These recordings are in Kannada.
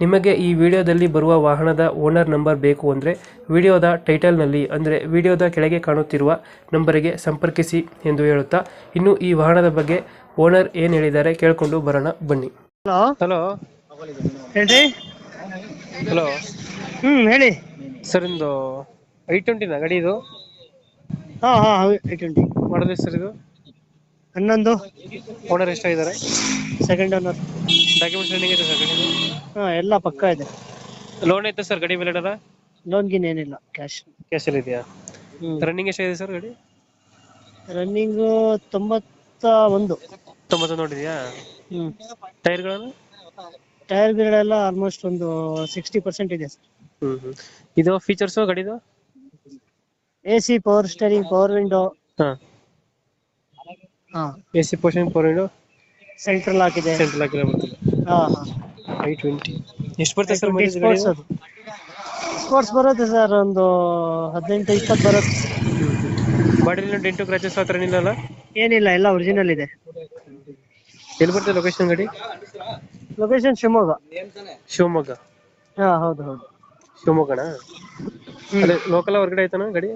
ನಿಮಗೆ ಈ ವಿಡಿಯೋದಲ್ಲಿ ಬರುವ ವಾಹನದ ಓನರ್ ನಂಬರ್ ಬೇಕು ಅಂದರೆ ವಿಡಿಯೋದ ಟೈಟಲ್ನಲ್ಲಿ ಅಂದರೆ ವಿಡಿಯೋದ ಕೆಳಗೆ ಕಾಣುತ್ತಿರುವ ನಂಬರಿಗೆ ಸಂಪರ್ಕಿಸಿ ಎಂದು ಹೇಳುತ್ತಾ ಇನ್ನು ಈ ವಾಹನದ ಬಗ್ಗೆ ಓನರ್ ಏನು ಹೇಳಿದ್ದಾರೆ ಕೇಳಿಕೊಂಡು ಬರೋಣ ಬನ್ನಿ. ಹಲೋ? ಹಲೋ? ಹೇಳ್ರಿ? ಹಲೋ? ಹ್ಮ್ ಹೇಳಿ. ಸರ್ ಇಂದು ಐ ಟ್ವೆಂಟಿನ ಗಾಡಿ ಇದು? ಹಾಂ ಹಾಂ ಐ ಟ್ವೆಂಟಿ. ಮಾಡಿದೆ ಸರ್ ಇದು? ಹನ್ನೊಂದು ಓನರ್ ಎಷ್ಟಾಗಿದ್ದಾರೆ ಸೆಕೆಂಡ್ ಓನರ್ ಡಾಕ್ಯುಮೆಂಟ್ಸ್ ರನ್ನಿಂಗ್ ಇದೆ ಸರ್ ಗಾಡಿ ಹಾ ಎಲ್ಲ ಪಕ್ಕ ಇದೆ. ಲೋನ್ ಐತೆ ಸರ್ ಗಾಡಿ ಮೇಲೆ ಲೋನ್ ಗಿನ್ ಏನಿಲ್ಲ ಕ್ಯಾಶ್ ಕ್ಯಾಶಲ್ಲಿ ಇದೆಯಾ? ರನ್ನಿಂಗ್ ಇದೆ ಸರ್ ಗಾಡಿ? ರನ್ನಿಂಗ್ ತೊಂಬತ್ತ ಒಂದು. ತೊಂಬತ್ತೊಂದು ನೋಡಿದ್ಯಾ? ಹ್ಮ್. ಟೈರ್ಗಳನ್ನು ಟೈರ್ ಗಿರಳೆಲ್ಲ ಆಲ್ಮೋಸ್ಟ್ ಒಂದು ಸಿಕ್ಸ್ಟಿ ಪರ್ಸೆಂಟ್ ಇದೆ ಸರ್ ಇದು ಫೀಚರ್ಸು ಗಾಡಿದು? A C power steering power window ಹಾಂ. ಹಾ. A C portion four central ಹಾಕಿದೆ. ಸೆಂಟ್ರಲ್ ಆಗಿದೆ ಬರ್ತದೆ. ಹಾ ಹಾ. ಐ ಟ್ವೆಂಟಿ ಎಷ್ಟು ಬರ್ತದೆ ಸರ್ ಮೈಲೇಜ್ ಸ್ಪೋರ್ಟ್ಸ್ ಅದು. ಸ್ಪೋರ್ಟ್ಸ್ ಬರುತ್ತೆ ಸರ್ ಒಂದು ಹದಿನೆಂಟು ಇಪ್ಪತ್ತು ಬರುತ್ತೆ. ಬಾಡಿಲಿ ಡೆಂಟು ಕ್ರಾಚಸ್ ಹತ್ರ ಏನಿಲ್ಲ ಏನಿಲ್ಲ ಎಲ್ಲ ಒರಿಜಿನಲ್ ಇದೆ. ಎಲ್ಲಿ ಬರ್ತದೆ ಲೊಕೇಶನ್ ಗಾಡಿ? ಲೊಕೇಶನ್ ಶಿವಮೊಗ್ಗ. ಶಿವಮೊಗ್ಗ? ಹಾ ಹೌದು ಹೌದು. ಶಿವಮೊಗ್ಗನಾ? ಅದೇ ಲೋಕಲ್ ಹೊರಗಡೆ ಆಯ್ತಾನ ಗಾಡಿ?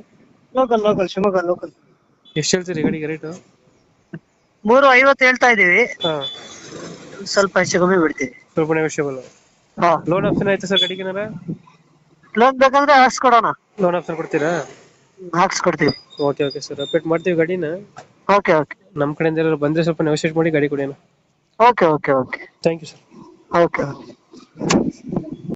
ಲೋಕಲ್ ಲೋಕಲ್ ಶಿವಮೊಗ್ಗ ಲೋಕಲ್ ಎಷ್ಟು ಹೇಳ್ತೀರಿ ಗಾಡಿಗೆ ರೇಟು ಮೂರು ಐವತ್ತು ಹೇಳ್ತಾ ಇದೀವಿ ಹಾಂ. ಸ್ವಲ್ಪ ಹೆಚ್ಚು ಕಮ್ಮಿ ಬಿಡ್ತೀವಿ. ಸ್ವಲ್ಪ ನೆಗೋಷಿಯಬಲ್ ಹಾ. ಲೋನ್ ಆಪ್ಷನ್ ಐತೆ ಸರ್ ಗಾಡಿಗೆ ಲೋನ್ ಬೇಕಂದ್ರೆ ಹಾಕ್ಸ್ಕೊಡೋಣ. ಲೋನ್ ಆಪ್ಷನ್ ಕೊಡ್ತೀರಾ? ಹಾಕ್ಸ್ಕೊಡ್ತೀವಿ. ಓಕೆ ಓಕೆ ಸರ್ ಅಪ್ಡೇಟ್ ಮಾಡ್ತೀವಿ ಗಾಡಿನ. ಓಕೆ ಓಕೆ ನಮ್ಮ ಕಡೆಯಿಂದ ಎಲ್ಲರೂ ಬಂದ್ರೆ ಸ್ವಲ್ಪ ನೆಗೋಷಿಯೇಟ್ ಮಾಡಿ ಗಾಡಿ ಕೊಡಿ okay okay okay thank you sir okay okay